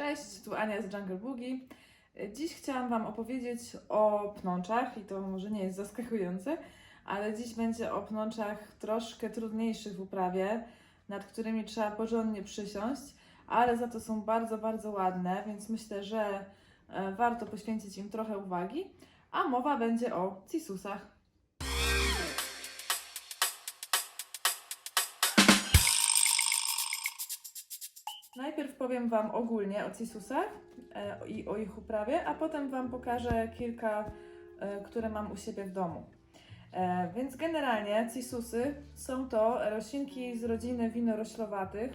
Cześć, tu Ania z Jungle Boogie. Dziś chciałam Wam opowiedzieć o pnączach i to może nie jest zaskakujące, ale dziś będzie o pnączach troszkę trudniejszych w uprawie, nad którymi trzeba porządnie przysiąść, ale za to są bardzo, bardzo ładne, więc myślę, że e, warto poświęcić im trochę uwagi. A mowa będzie o cisusach. Najpierw powiem Wam ogólnie o cisusach e, i o ich uprawie, a potem Wam pokażę kilka, e, które mam u siebie w domu. E, więc generalnie cisusy są to roślinki z rodziny winoroślowatych,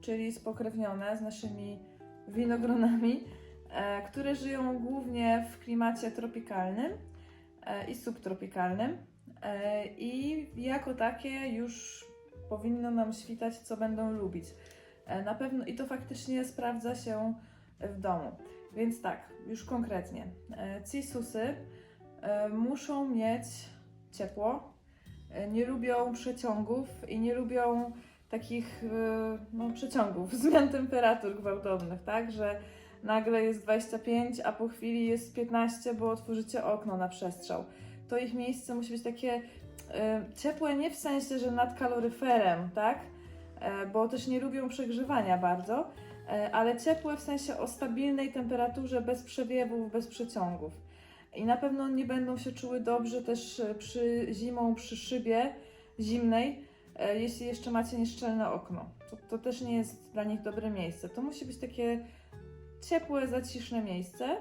czyli spokrewnione z naszymi winogronami, które żyją głównie w klimacie tropikalnym i subtropikalnym. I jako takie już powinno nam świtać, co będą lubić. E, Na pewno i to faktycznie sprawdza się w domu. Więc tak, już konkretnie. E, Cisusy e, muszą mieć ciepło, nie lubią przeciągów i nie lubią takich no, przeciągów, zmian temperatur gwałtownych, tak? Że nagle jest 25, a po chwili jest 15, bo otworzycie okno na przestrzał. To ich miejsce musi być takie ciepłe nie w sensie, że nad kaloryferem, tak? E, bo też nie lubią przegrzewania bardzo, e, ale ciepłe w sensie o stabilnej temperaturze, bez przewiewów, bez przeciągów. I na pewno nie będą się czuły dobrze też e, przy zimą, przy szybie zimnej, jeśli jeszcze macie nieszczelne okno. To, to też nie jest dla nich dobre miejsce. To musi być takie ciepłe, zaciszne miejsce.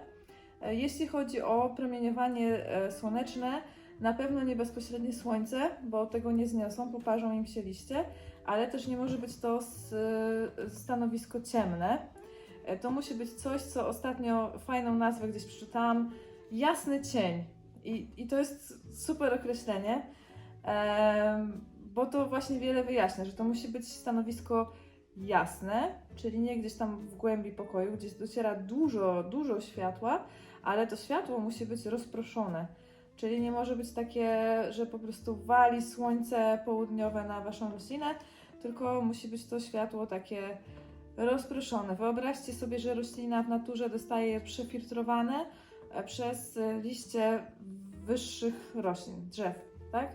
Jeśli chodzi o promieniowanie słoneczne, na pewno nie bezpośrednie słońce, bo tego nie zniosą, poparzą im się liście ale też nie może być to stanowisko ciemne. E, To musi być coś, co ostatnio fajną nazwę gdzieś przeczytałam, jasny cień. I, i to jest super określenie, bo to właśnie wiele wyjaśnia, że to musi być stanowisko jasne, czyli nie gdzieś tam w głębi pokoju, gdzieś dociera dużo, dużo światła, ale to światło musi być rozproszone. Czyli nie może być takie, że po prostu wali słońce południowe na waszą roślinę, tylko musi być to światło takie rozproszone. Wyobraźcie sobie, że roślina w naturze dostaje je przefiltrowane e, przez liście wyższych roślin, drzew, tak?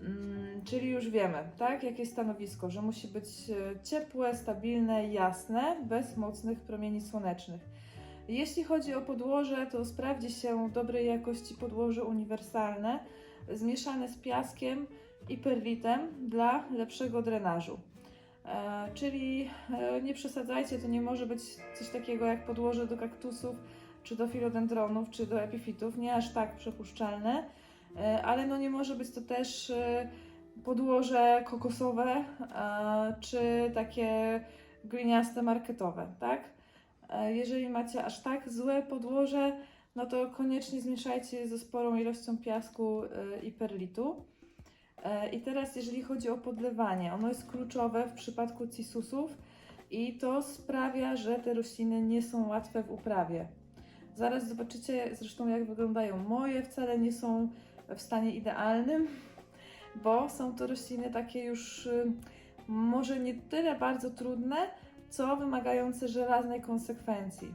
Mm, Czyli już wiemy, tak? Jakie stanowisko, że musi być e, ciepłe, stabilne, jasne, bez mocnych promieni słonecznych. Jeśli chodzi o podłoże, to sprawdzi się dobrej jakości podłoże uniwersalne, zmieszane z piaskiem i perlitem dla lepszego drenażu. E, czyli e, nie przesadzajcie, to nie może być coś takiego jak podłoże do kaktusów, czy do filodendronów, czy do epifitów, nie aż tak przepuszczalne, e, ale no nie może być to też e, podłoże kokosowe, e, czy takie gliniaste marketowe, tak? E, Jeżeli macie aż tak złe podłoże, no to koniecznie zmieszajcie je ze sporą ilością piasku e, i perlitu. E, I teraz, jeżeli chodzi o podlewanie, ono jest kluczowe w przypadku cisusów i to sprawia, że te rośliny nie są łatwe w uprawie. Zaraz zobaczycie zresztą, jak wyglądają moje. Wcale nie są w stanie idealnym, bo są to rośliny takie już może nie tyle bardzo trudne, co wymagające żelaznej konsekwencji.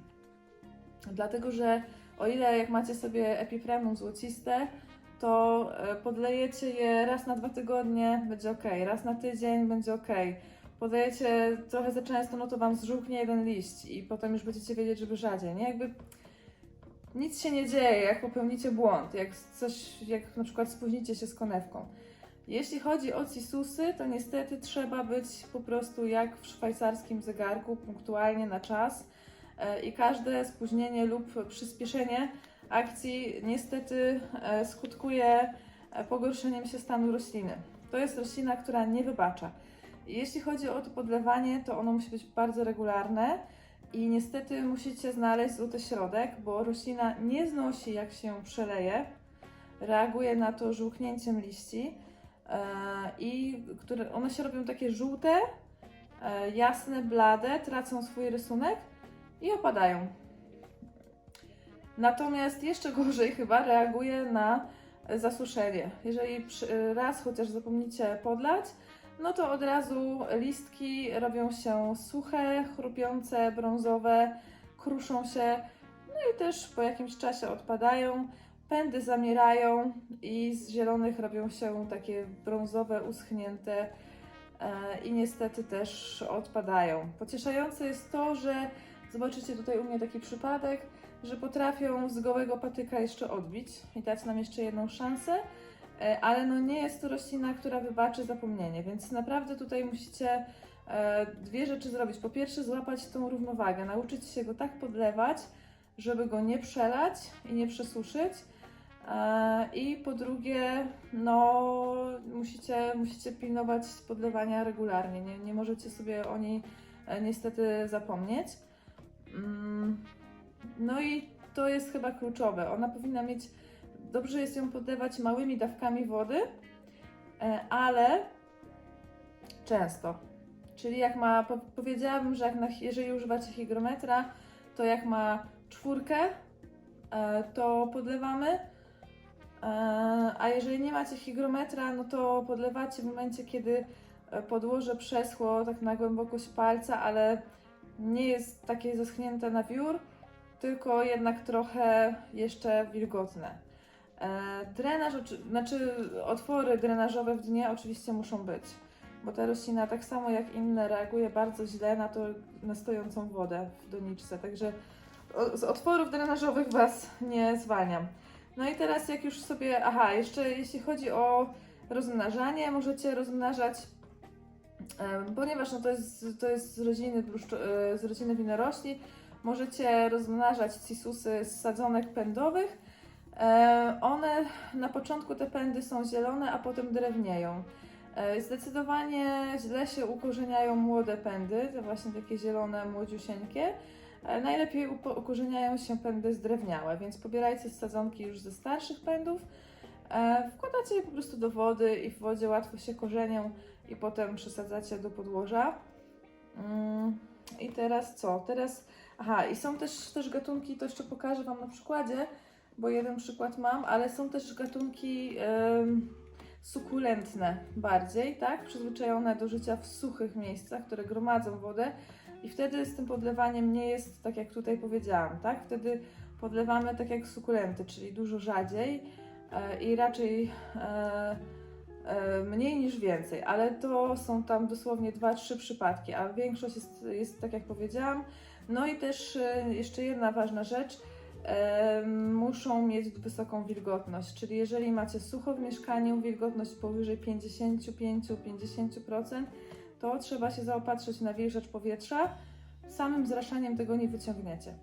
Dlatego, że o ile jak macie sobie epifremum złociste, to e, podlejecie je raz na dwa tygodnie, będzie ok, raz na tydzień będzie ok. Podlejecie trochę za często, no to wam zżółknie jeden liść i potem już będziecie wiedzieć, żeby rzadziej, nie? Jakby nic się nie dzieje, jak popełnicie błąd, jak coś, jak na przykład spóźnicie się z konewką. Jeśli chodzi o cisusy, to niestety trzeba być po prostu jak w szwajcarskim zegarku, punktualnie na czas e, i każde spóźnienie lub przyspieszenie akcji niestety e, skutkuje e, pogorszeniem się stanu rośliny. To jest roślina, która nie wybacza. Jeśli chodzi o to podlewanie, to ono musi być bardzo regularne i niestety musicie znaleźć złoty środek, bo roślina nie znosi jak się przeleje, reaguje na to żółknięciem liści i które, one się robią takie żółte, e, jasne, blade, tracą swój rysunek i opadają. Natomiast jeszcze gorzej chyba reaguje na zasuszenie. Jeżeli raz chociaż zapomnicie podlać, no to od razu listki robią się suche, chrupiące, brązowe, kruszą się, no i też po jakimś czasie odpadają. Pędy zamierają i z zielonych robią się takie brązowe, uschnięte e, i niestety też odpadają. Pocieszające jest to, że zobaczycie tutaj u mnie taki przypadek, że potrafią z gołego patyka jeszcze odbić i dać nam jeszcze jedną szansę, e, ale no nie jest to roślina, która wybaczy zapomnienie, więc naprawdę tutaj musicie e, dwie rzeczy zrobić. Po pierwsze złapać tą równowagę, nauczyć się go tak podlewać, żeby go nie przelać i nie przesuszyć. E, I po drugie, no musicie, musicie pilnować podlewania regularnie. Nie, nie możecie sobie o niej e, niestety zapomnieć. Mm, No i to jest chyba kluczowe. Ona powinna mieć, dobrze jest ją podlewać małymi dawkami wody, e, ale często. Czyli jak ma, po, powiedziałabym, że jak na, jeżeli używacie hygrometra, to jak ma czwórkę, to podlewamy. E, A jeżeli nie macie hygrometra, no to podlewacie w momencie, kiedy e, podłoże przeschło tak na głębokość palca, ale nie jest takie zaschnięte na wiór, tylko jednak trochę jeszcze wilgotne. E, Drenaż, znaczy otwory drenażowe w dnie oczywiście muszą być, bo ta roślina tak samo jak inne reaguje bardzo źle na to, na stojącą wodę w doniczce, także z otworów drenażowych Was nie zwalniam. No i teraz jak już sobie, aha, jeszcze jeśli chodzi o rozmnażanie, możecie rozmnażać, ponieważ no to, jest, to jest z rodziny, e, z rodziny winorośli, możecie rozmnażać cisusy z sadzonek pędowych. E, One na początku te pędy są zielone, a potem drewnieją. E, Zdecydowanie źle się ukorzeniają młode pędy, te właśnie takie zielone, młodziusieńkie. E, Najlepiej ukorzeniają się pędy zdrewniałe, więc pobierajcie sadzonki już ze starszych pędów. E, Wkładacie je po prostu do wody i w wodzie łatwo się korzenią i potem przesadzacie do podłoża. Mm, I teraz co? Teraz, aha, i są też, też gatunki, to jeszcze pokażę Wam na przykładzie, bo jeden przykład mam, ale są też gatunki em, sukulentne bardziej, tak? Przyzwyczajone do życia w suchych miejscach, które gromadzą wodę i wtedy z tym podlewaniem nie jest tak, jak tutaj powiedziałam, tak? Wtedy podlewamy tak jak sukulenty, czyli dużo rzadziej e, i raczej e, e, mniej niż więcej, ale to są tam dosłownie 2-3 przypadki, a większość jest, jest tak jak powiedziałam. No i też jeszcze jedna ważna rzecz, muszą mieć wysoką wilgotność, czyli jeżeli macie sucho w mieszkaniu, wilgotność powyżej 55-50%, to trzeba się zaopatrzyć na wilżacz powietrza. Samym zraszaniem tego nie wyciągniecie.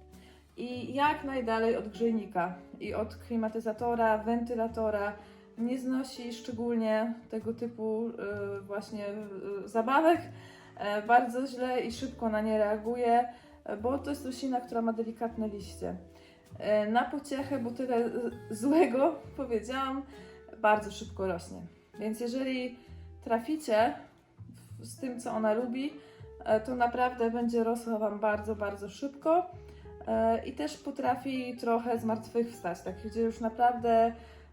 I jak najdalej od grzejnika i od klimatyzatora, wentylatora. Nie znosi szczególnie tego typu y, właśnie y, zabawek. E, bardzo źle i szybko na nie reaguje, e, bo to jest roślina, która ma delikatne liście. E, na pociechę, bo tyle złego powiedziałam, bardzo szybko rośnie. Więc jeżeli traficie z tym, co ona lubi, e, to naprawdę będzie rosła Wam bardzo, bardzo szybko. E, I też potrafi trochę zmartwychwstać, tak gdzie już naprawdę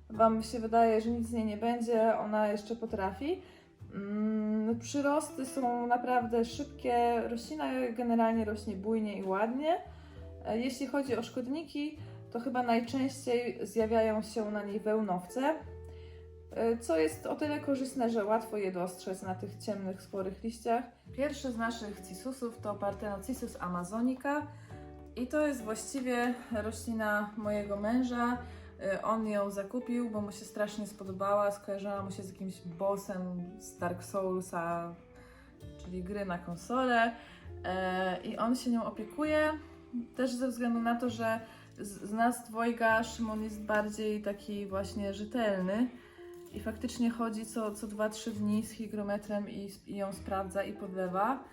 Wam się wydaje, że nic z niej nie będzie, ona jeszcze potrafi. Mm, Przyrosty są naprawdę szybkie, roślina generalnie rośnie bujnie i ładnie. E, Jeśli chodzi o szkodniki, to chyba najczęściej zjawiają się na niej wełnowce, co jest o tyle korzystne, że łatwo je dostrzec na tych ciemnych, sporych liściach. Pierwszy z naszych cisusów to Parthenocissus amazonica i to jest właściwie roślina mojego męża. Y, On ją zakupił, bo mu się strasznie spodobała, skojarzyła mu się z jakimś bossem z Dark Soulsa, czyli gry na konsolę. E, I on się nią opiekuje, też ze względu na to, że z nas dwojga Szymon jest bardziej taki właśnie rzetelny i faktycznie chodzi co, co 2-3 dni z hygrometrem i, i ją sprawdza i podlewa.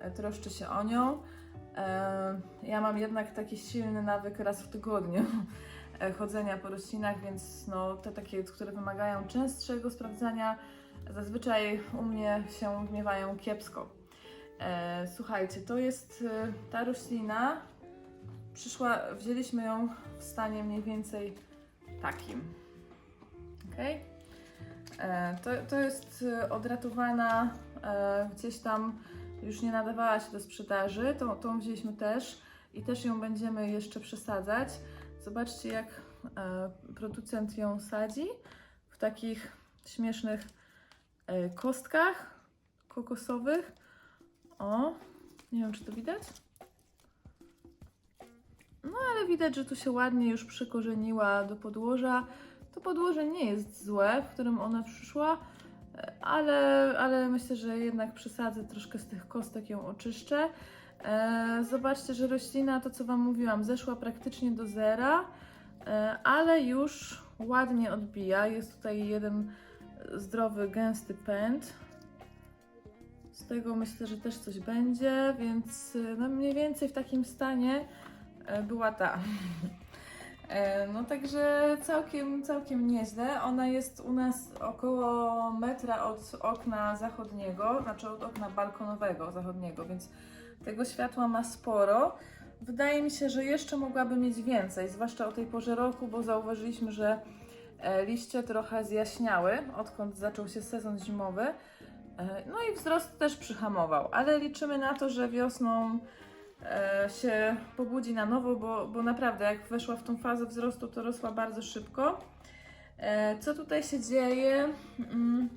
E, Troszczy się o nią. E, Ja mam jednak taki silny nawyk raz w tygodniu e, chodzenia po roślinach, więc no, te takie, które wymagają częstszego sprawdzania, zazwyczaj u mnie się gniewają kiepsko. Słuchajcie, to jest ta roślina. Przyszła, wzięliśmy ją w stanie mniej więcej takim. Ok? To, to jest e, odratowana e, gdzieś tam już nie nadawała się do sprzedaży. Tą, tą wzięliśmy też i też ją będziemy jeszcze przesadzać. Zobaczcie, jak e, producent ją sadzi w takich śmiesznych e, kostkach kokosowych. O, nie wiem, czy to widać. No, ale widać, że tu się ładnie już przykorzeniła do podłoża. To podłoże nie jest złe, w którym ona przyszła, ale, ale myślę, że jednak przesadzę troszkę z tych kostek, ją oczyszczę. E, zobaczcie, że roślina, to co Wam mówiłam, zeszła praktycznie do zera, e, ale już ładnie odbija. Jest tutaj jeden zdrowy, gęsty pęd. Z tego myślę, że też coś będzie, więc e, no mniej więcej w takim stanie była ta. E, No także całkiem, całkiem nieźle. Ona jest u nas około metra od okna zachodniego, znaczy od okna balkonowego zachodniego, więc tego światła ma sporo. Wydaje mi się, że jeszcze mogłaby mieć więcej, zwłaszcza o tej porze roku, bo zauważyliśmy, że e, liście trochę zjaśniały, odkąd zaczął się sezon zimowy. E, No i wzrost też przyhamował, ale liczymy na to, że wiosną się pobudzi na nowo, bo, bo naprawdę jak weszła w tą fazę wzrostu, to rosła bardzo szybko. E, Co tutaj się dzieje? Mm,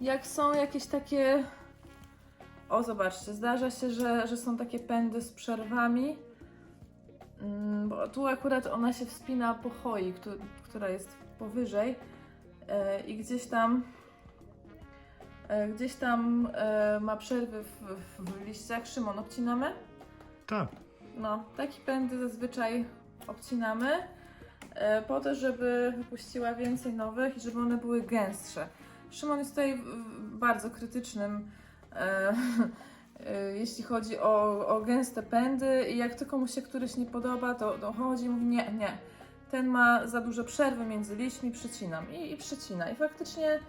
Jak są jakieś takie. O, zobaczcie, zdarza się, że, że są takie pędy z przerwami. Mm, Bo tu akurat ona się wspina po choi, któ- która jest powyżej. E, I gdzieś tam e, gdzieś tam e, ma przerwy w, w liściach. Szymon, obcinamy? Tak. No, takie pędy zazwyczaj obcinamy e, po to, żeby wypuściła więcej nowych i żeby one były gęstsze. Szymon jest tutaj bardzo krytycznym, e, e, jeśli chodzi o, o gęste pędy i jak tylko mu się któryś nie podoba, to, to chodzi i mówi nie, nie. Ten ma za duże przerwy między liśćmi, przycinam i, i przycina. I faktycznie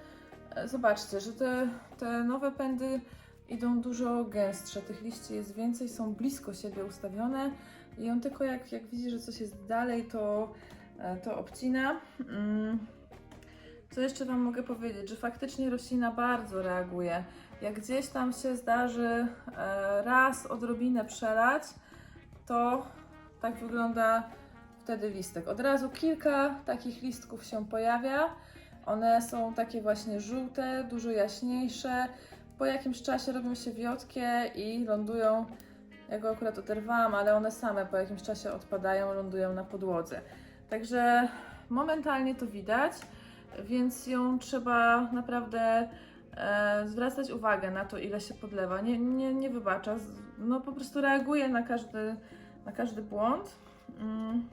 e, zobaczcie, że te, te nowe pędy idą dużo gęstsze, tych liści jest więcej, są blisko siebie ustawione i on tylko jak, jak widzi, że coś jest dalej, to, e, to obcina. Mm. Co jeszcze Wam mogę powiedzieć, że faktycznie roślina bardzo reaguje. Jak gdzieś tam się zdarzy e, raz odrobinę przelać, to tak wygląda wtedy listek. Od razu kilka takich listków się pojawia. One są takie właśnie żółte, dużo jaśniejsze, po jakimś czasie robią się wiotkie i lądują. Ja go akurat oderwałam, ale one same po jakimś czasie odpadają, lądują na podłodze. Także momentalnie to widać, więc ją trzeba naprawdę e, zwracać uwagę na to, ile się podlewa. Nie, nie, nie wybacza, no po prostu reaguje na każdy, na każdy błąd. Mm.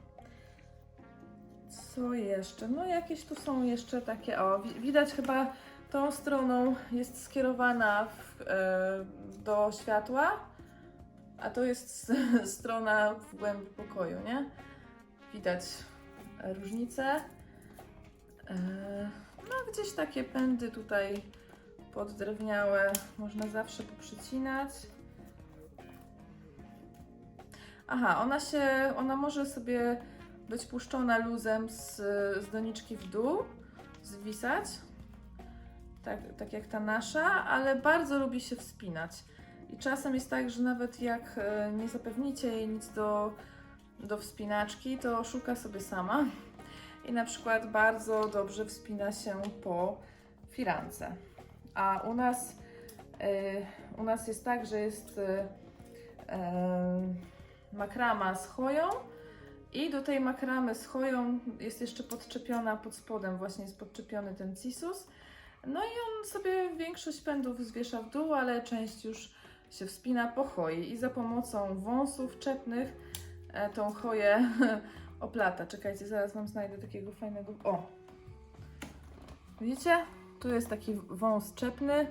Co jeszcze? No jakieś tu są jeszcze takie, o wi- widać chyba tą stroną jest skierowana w, e, do światła, a to jest strona w głębi pokoju, nie? Widać różnicę. E, no, gdzieś takie pędy tutaj poddrewniałe można zawsze poprzycinać. Aha, ona się, ona może sobie być puszczona luzem z, z doniczki w dół, zwisać tak, tak jak ta nasza, ale bardzo lubi się wspinać. I czasem jest tak, że nawet jak e, nie zapewnicie jej nic do, do wspinaczki, to szuka sobie sama. I na przykład bardzo dobrze wspina się po firance. A u nas, e, u nas jest tak, że jest e, makrama z choją i do tej makramy z choją jest jeszcze podczepiona pod spodem, właśnie jest podczepiony ten cisus. No i on sobie większość pędów zwiesza w dół, ale część już się wspina po choi i za pomocą wąsów czepnych e, tą choję oplata. Czekajcie, zaraz Wam znajdę takiego fajnego... O! Widzicie? Tu jest taki wąs czepny.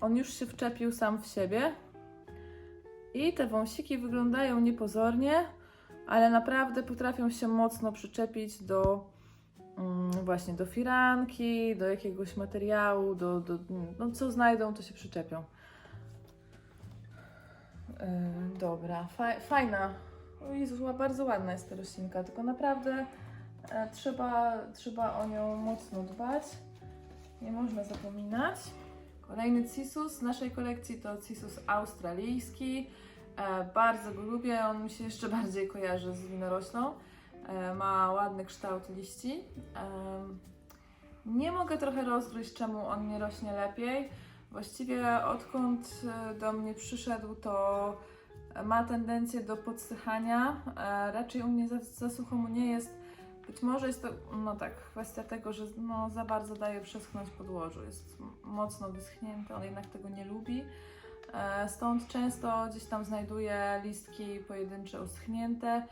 On już się wczepił sam w siebie. I te wąsiki wyglądają niepozornie, ale naprawdę potrafią się mocno przyczepić do właśnie do firanki, do jakiegoś materiału, do, do, no co znajdą, to się przyczepią. Yy, dobra, fa- fajna. O Jezu, ła- bardzo ładna jest ta roślinka, tylko naprawdę e, trzeba, trzeba o nią mocno dbać. Nie można zapominać. Kolejny cisus z naszej kolekcji to cisus australijski. E, bardzo go lubię, on mi się jeszcze bardziej kojarzy z winoroślą. E, ma ładny kształt liści. Nie mogę trochę rozgryźć, czemu on nie rośnie lepiej. Właściwie odkąd e, do mnie przyszedł, to ma tendencję do podsychania. E, raczej u mnie za, za sucho mu nie jest. Być może jest to, no tak, kwestia tego, że no, za bardzo daje przeschnąć podłożu. Jest mocno wyschnięty, on jednak tego nie lubi. Stąd często gdzieś tam znajduje listki pojedyncze uschnięte,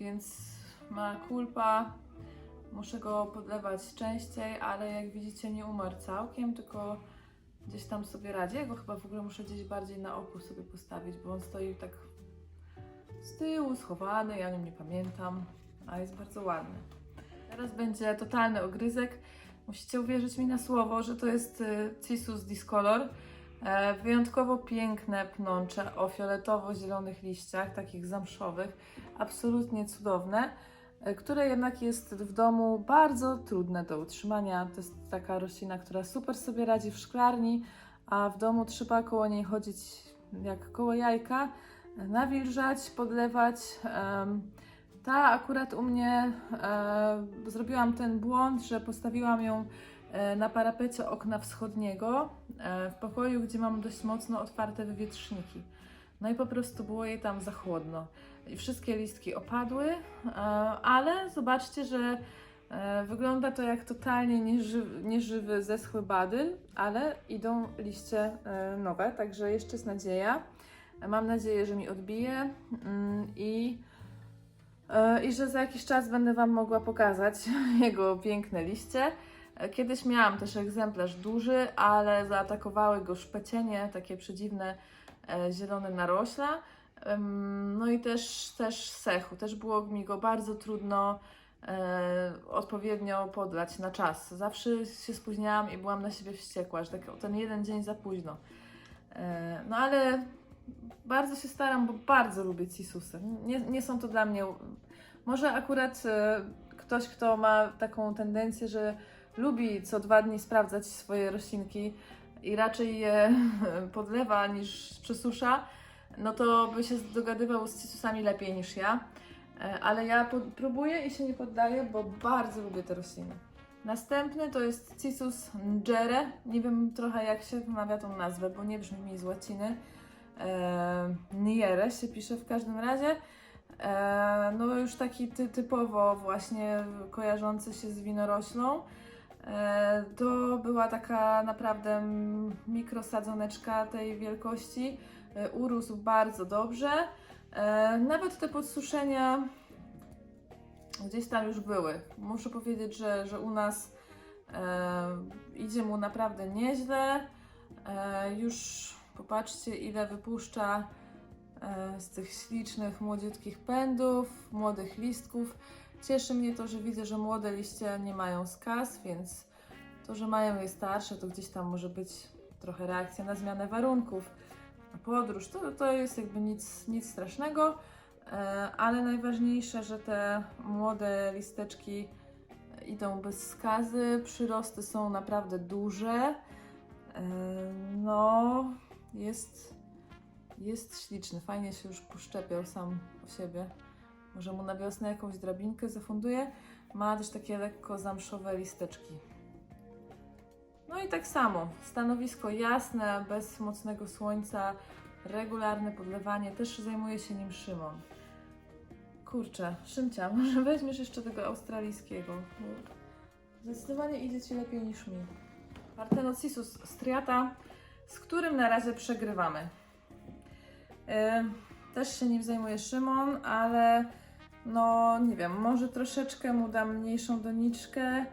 więc ma kulpa. Muszę go podlewać częściej, ale jak widzicie nie umarł całkiem, tylko gdzieś tam sobie radzi. Ja go chyba w ogóle muszę gdzieś bardziej na oku sobie postawić, bo on stoi tak z tyłu, schowany, ja o nim nie pamiętam, a jest bardzo ładny. Teraz będzie totalny ogryzek. Musicie uwierzyć mi na słowo, że to jest y, Cisus Discolor. E, wyjątkowo piękne pnącze o fioletowo-zielonych liściach, takich zamszowych, absolutnie cudowne, które jednak jest w domu bardzo trudne do utrzymania. To jest taka roślina, która super sobie radzi w szklarni, a w domu trzeba koło niej chodzić jak koło jajka, e, nawilżać, podlewać. Ta akurat u mnie e, zrobiłam ten błąd, że postawiłam ją e, na parapecie okna wschodniego e, w pokoju, gdzie mam dość mocno otwarte wywietrzniki. No i po prostu było jej tam za chłodno. I wszystkie listki opadły, e, ale zobaczcie, że e, wygląda to jak totalnie nieżywy, nieżywy zeschły badyl, ale idą liście e, nowe, także jeszcze jest nadzieja. Mam nadzieję, że mi odbije mm, i i że za jakiś czas będę Wam mogła pokazać jego piękne liście. Kiedyś miałam też egzemplarz duży, ale zaatakowały go szpecienie, takie przedziwne zielone narośla. No i też, też sechu. Też było mi go bardzo trudno e, odpowiednio podlać na czas. Zawsze się spóźniałam i byłam na siebie wściekła, że tak, ten jeden dzień za późno. E, no ale bardzo się staram, bo bardzo lubię cisusy. Nie, nie są to dla mnie. Może akurat e, ktoś, kto ma taką tendencję, że lubi co dwa dni sprawdzać swoje roślinki i raczej je podlewa niż przesusza, no to by się dogadywał z cisusami lepiej niż ja. E, Ale ja próbuję i się nie poddaję, bo bardzo lubię te rośliny. Następny to jest Cisus ngere. Nie wiem trochę jak się wymawia tą nazwę, bo nie brzmi mi z łaciny e, Niere się pisze w każdym razie. E, no już taki ty, typowo właśnie kojarzący się z winoroślą. E, to była taka naprawdę mikrosadzoneczka tej wielkości. E, urósł bardzo dobrze. E, nawet te podsuszenia gdzieś tam już były. Muszę powiedzieć, że, że u nas e, idzie mu naprawdę nieźle. Już Popatrzcie, ile wypuszcza z tych ślicznych, młodziutkich pędów, młodych listków. Cieszy mnie to, że widzę, że młode liście nie mają skaz, więc to, że mają je starsze, to gdzieś tam może być trochę reakcja na zmianę warunków, podróż. To, to jest jakby nic, nic strasznego, e, ale najważniejsze, że te młode listeczki idą bez skazy, przyrosty są naprawdę duże. E, No, jest, jest śliczny, fajnie się już poszczepiał sam o siebie. Może mu na wiosnę jakąś drabinkę zafunduję. Ma też takie lekko zamszowe listeczki. No i tak samo, stanowisko jasne, bez mocnego słońca, regularne podlewanie, też zajmuje się nim Szymon. Kurczę, Szymcia, może weźmiesz jeszcze tego australijskiego, zdecydowanie idzie Ci lepiej niż mi. Partenocisus striata, z którym na razie przegrywamy. Yy, też się nim zajmuje Szymon, ale no nie wiem, może troszeczkę mu dam mniejszą doniczkę,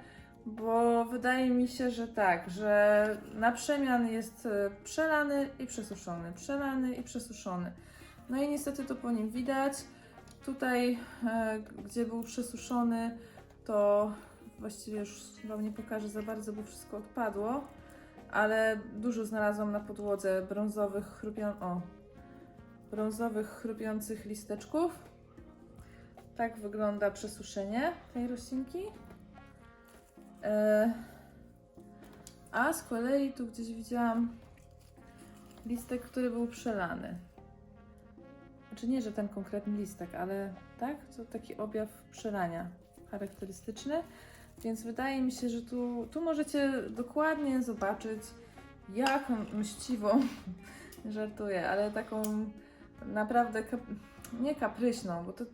bo wydaje mi się, że tak, że na przemian jest e, przelany i przesuszony, przelany i przesuszony. No i niestety to po nim widać. Tutaj, e, gdzie był przesuszony, to właściwie już Wam nie pokażę za bardzo, bo wszystko odpadło ale dużo znalazłam na podłodze brązowych, chrupią... o, brązowych chrupiących listeczków. Tak wygląda przesuszenie tej roślinki. E, A z kolei tu gdzieś widziałam listek, który był przelany. Znaczy nie, że ten konkretny listek, ale tak, to taki objaw przelania charakterystyczny. Więc wydaje mi się, że tu, tu możecie dokładnie zobaczyć, jak mściwą, żartuję, ale taką naprawdę kap, nie kapryśną, bo to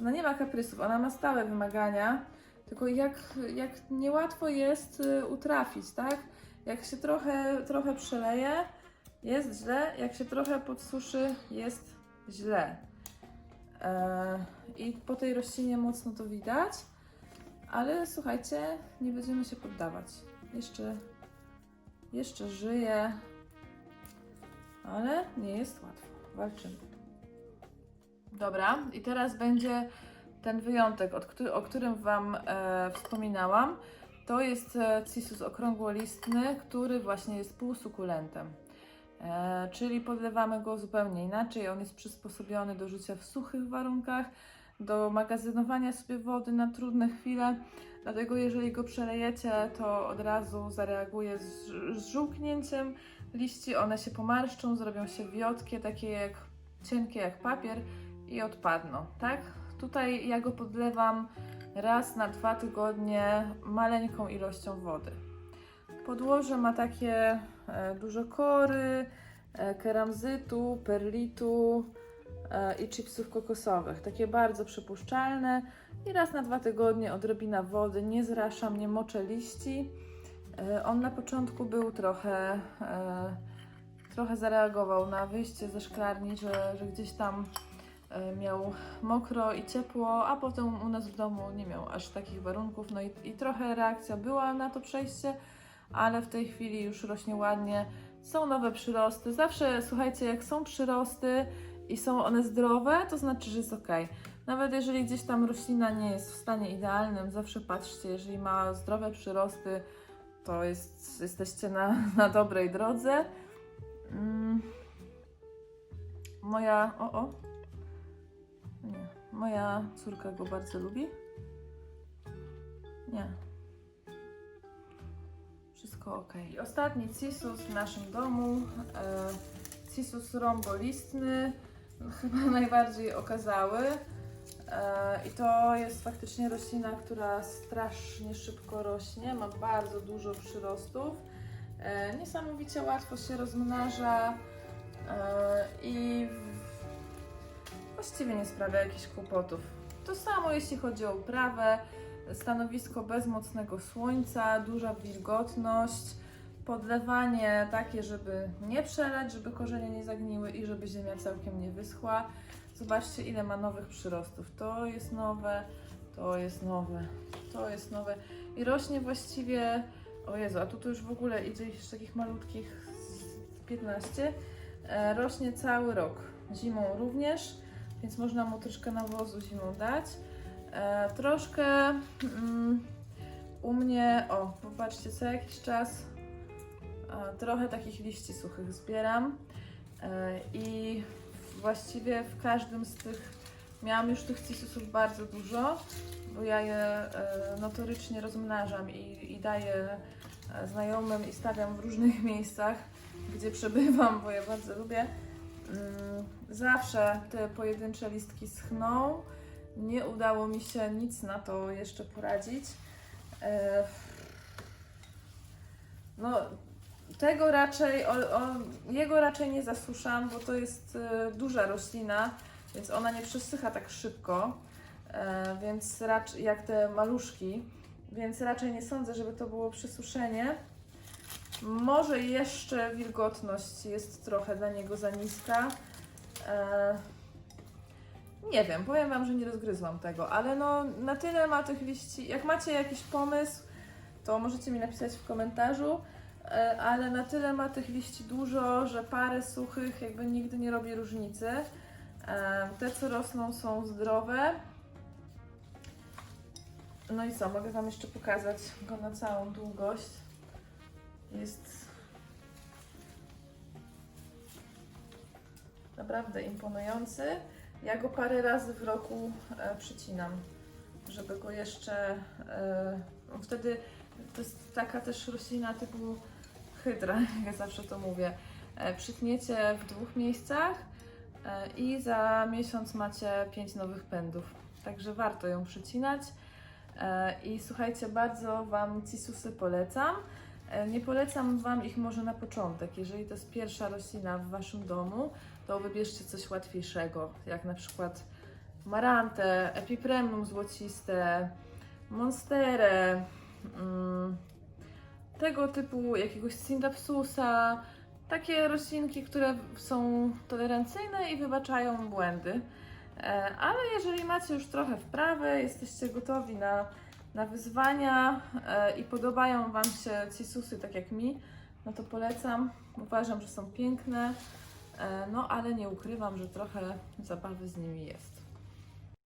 ona nie ma kaprysów, ona ma stałe wymagania, tylko jak, jak niełatwo jest y, utrafić, tak? Jak się trochę, trochę przeleje, jest źle, jak się trochę podsuszy, jest źle. E, I po tej roślinie mocno to widać, ale słuchajcie, nie będziemy się poddawać. Jeszcze, jeszcze żyje, ale nie jest łatwo. Walczymy. Dobra, i teraz będzie ten wyjątek, o którym Wam e, wspominałam. To jest e, Cissus okrągłolistny, który właśnie jest półsukulentem. E, czyli podlewamy go zupełnie inaczej. On jest przysposobiony do życia w suchych warunkach, do magazynowania sobie wody na trudne chwile. Dlatego jeżeli go przelejecie, to od razu zareaguje z, z żółknięciem liści. One się pomarszczą, zrobią się wiotkie, takie jak cienkie jak papier i odpadną, tak? Tutaj ja go podlewam raz na dwa tygodnie maleńką ilością wody. Podłoże ma takie e, dużo kory, e, keramzytu, perlitu e, i chipsów kokosowych. Takie bardzo przypuszczalne. I raz na dwa tygodnie odrobina wody. Nie zraszam, nie moczę liści. On na początku był trochę, trochę zareagował na wyjście ze szklarni, że, że gdzieś tam miał mokro i ciepło, a potem u nas w domu nie miał aż takich warunków. No i, i trochę reakcja była na to przejście, ale w tej chwili już rośnie ładnie. Są nowe przyrosty. Zawsze słuchajcie, jak są przyrosty i są one zdrowe, to znaczy, że jest ok. Nawet jeżeli gdzieś tam roślina nie jest w stanie idealnym, zawsze patrzcie, jeżeli ma zdrowe przyrosty, to jest, jesteście na, na dobrej drodze. Mm. Moja. O, o. Nie. Moja córka go bardzo lubi. Nie. Wszystko ok. I ostatni cisus w naszym domu. E, cisus rąbolistny. Chyba najbardziej okazały. E, I to jest faktycznie roślina, która strasznie szybko rośnie. Ma bardzo dużo przyrostów. E, niesamowicie łatwo się rozmnaża e, i właściwie nie sprawia jakichś kłopotów. To samo jeśli chodzi o uprawę, stanowisko bez mocnego słońca, duża wilgotność, podlewanie takie, żeby nie przelać, żeby korzenie nie zagniły i żeby ziemia całkiem nie wyschła. Zobaczcie ile ma nowych przyrostów. To jest nowe, to jest nowe, to jest nowe i rośnie właściwie o Jezu, a tu to już w ogóle idzie z takich malutkich z 15. E, rośnie cały rok. Zimą również, więc można mu troszkę nawozu zimą dać. E, troszkę mm, u mnie, o, popatrzcie, co jakiś czas e, trochę takich liści suchych zbieram. E, I właściwie w każdym z tych miałam już tych cisusów bardzo dużo, bo ja je e, notorycznie rozmnażam i, i daję e, znajomym i stawiam w różnych miejscach, gdzie przebywam, bo je bardzo lubię. Mm, Zawsze te pojedyncze listki schną. Nie udało mi się nic na to jeszcze poradzić. E, No, tego raczej, o, o, jego raczej nie zasuszam, bo to jest e, duża roślina, więc ona nie przesycha tak szybko, więc raczej jak te maluszki, więc raczej nie sądzę, żeby to było przesuszenie. Może jeszcze wilgotność jest trochę dla niego za niska. E, nie wiem, powiem Wam, że nie rozgryzłam tego, ale no na tyle ma tych liści. Jak macie jakiś pomysł, to możecie mi napisać w komentarzu, e, ale na tyle ma tych liści dużo, że parę suchych jakby nigdy nie robi różnicy. E, Te, co rosną, są zdrowe. No i co, mogę Wam jeszcze pokazać go na całą długość. Jest naprawdę imponujący. Ja go parę razy w roku e, przycinam, żeby go jeszcze. E, wtedy To jest taka też roślina typu hydra, jak ja zawsze to mówię. E, Przytniecie w dwóch miejscach i za miesiąc macie pięć nowych pędów. Także warto ją przycinać. I słuchajcie, bardzo Wam cisusy polecam. E, Nie polecam Wam ich może na początek. Jeżeli to jest pierwsza roślina w Waszym domu, to wybierzcie coś łatwiejszego, jak na przykład marantę, epipremnum złociste, monsterę, mm, tego typu jakiegoś syndapsusa, takie roślinki, które są tolerancyjne i wybaczają błędy. E, Ale jeżeli macie już trochę wprawy, jesteście gotowi na, na wyzwania e, i podobają Wam się cisusy tak jak mi, no to polecam. Uważam, że są piękne, e, no ale nie ukrywam, że trochę zabawy z nimi jest.